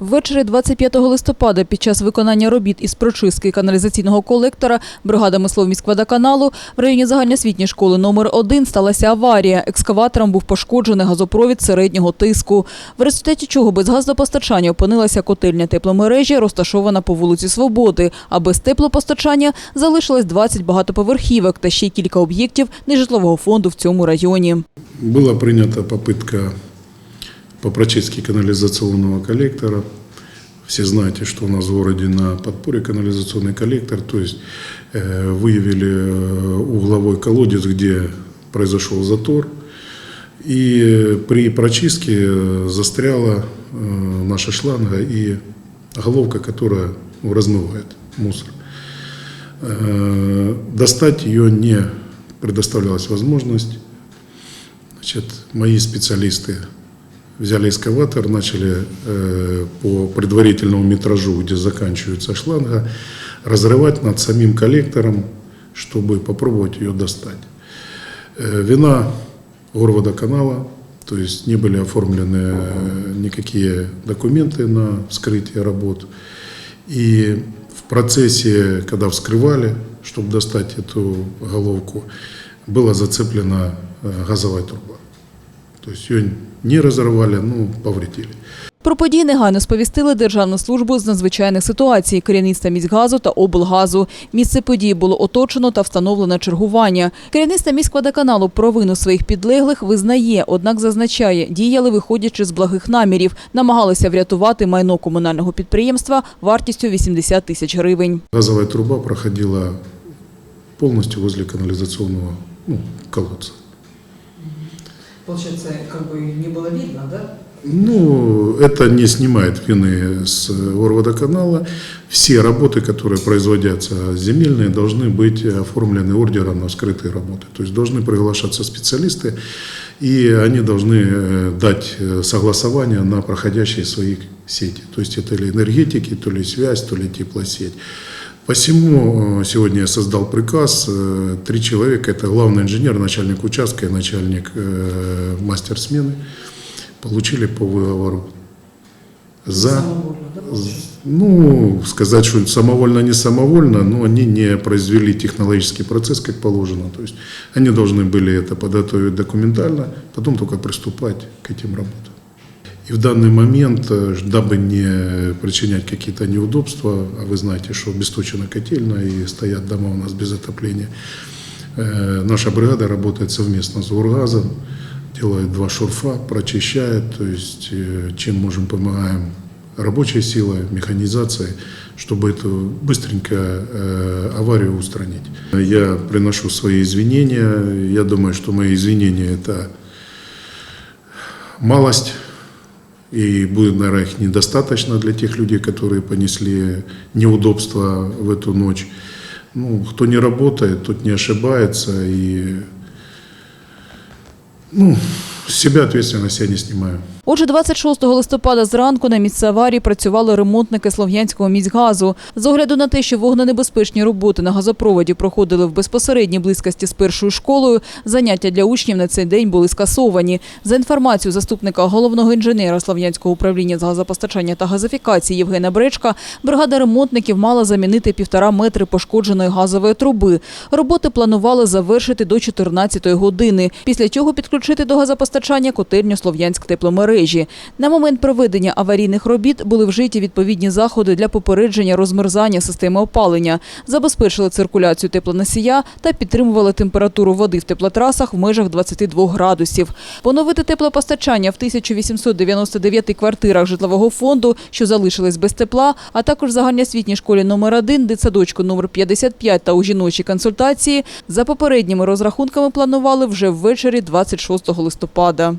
Ввечері 25 листопада під час виконання робіт із прочистки каналізаційного колектора бригада Мисловміськводоканалу в районі загальноосвітньої школи номер 1 сталася аварія. Екскаватором був пошкоджений газопровід середнього тиску, в результаті чого без газопостачання опинилася котельня тепломережі, розташована по вулиці Свободи. А без теплопостачання залишилось 20 багатоповерхівок та ще кілька об'єктів нежитлового фонду в цьому районі. Была принята попытка по прочистке канализационного коллектора. Все знаете, что у нас в городе на подпоре канализационный коллектор, то есть э, выявили э, угловой колодец, где произошел затор. И при прочистке э, застряла э, наша шланга и головка, которая размывает мусор. Э, Достать ее не предоставлялась возможность. Значит, мои специалисты взяли эскаватор, начали э, по предварительному метражу, где заканчивается шланга, разрывать над самим коллектором, чтобы попробовать ее достать. Э, вина горводоканала, то есть не были оформлены никакие документы на вскрытие работ. И в процессе, когда вскрывали, чтобы достать эту головку, была зацеплена э, газовая труба. То есть ее не разорвали, но повредили. Про події негайно сповістили Державну службу з надзвичайних ситуацій, керівництва міськгазу та облгазу. Місце події було оточено та встановлено чергування. Керівництво міськводоканалу провину своїх підлеглих визнає, однак зазначає, діяли виходячи з благих намірів, намагалися врятувати майно комунального підприємства вартістю 80 тисяч гривень. Газовая труба проходила полностью возле канализационного ну, колодца. Получается, как бы не было видно, да? Ну, это не снимает вины с Орводоканала. Все работы, которые производятся земельные, должны быть оформлены ордером на скрытые работы. То есть должны приглашаться специалисты, и они должны э, дать э, согласование на проходящие свои сети. То есть это или энергетики, то ли связь, то ли теплосеть. Посему э, сегодня я создал приказ. э, Три человека, это главный инженер, начальник участка и начальник э, мастер смены, получили по выговору за... Ну, сказать, что самовольно, не самовольно, но они не произвели технологический процесс, как положено. То есть они должны были это подготовить документально, потом только приступать к этим работам. И в данный момент, э, дабы не причинять какие-то неудобства, а вы знаете, что обесточена котельная и стоят дома у нас без отопления, э, наша бригада работает совместно с Ургазом, делает два шурфа, прочищает, то есть э, чем можем помогаем рабочей силой, механизацией, чтобы эту быстренько аварию устранить. Я приношу свои извинения. Я думаю, что мои извинения это малость. И будет, наверное, их недостаточно для тех людей, которые понесли неудобства в эту ночь. Ну, кто не работает, тот не ошибается. И ну, себя ответственность я не снимаю. Отже, 26 листопада зранку на місце аварії працювали ремонтники Слов'янського міськгазу. З огляду на те, що вогненебезпечні роботи на газопроводі проходили в безпосередній близькості з першою школою, заняття для учнів на цей день були скасовані. За інформацією заступника головного інженера Слов'янського управління з газопостачання та газифікації Євгена Бречка, бригада ремонтників мала замінити півтора метри пошкодженої газової труби. Роботи планували завершити до 14 години, після чого підключити до газопостачання котельню Слов'янськ тепломережі. На момент проведення аварійних робіт були вжиті відповідні заходи для попередження розмерзання системи опалення, забезпечили циркуляцію теплоносія та підтримували температуру води в теплотрасах в межах 22 градусів. Поновити теплопостачання в 1899 квартирах житлового фонду, що залишились без тепла, а також загальноосвітній школі номер 1 дитсадочку номер 55 та у жіночій консультації за попередніми розрахунками планували вже ввечері 26 листопада.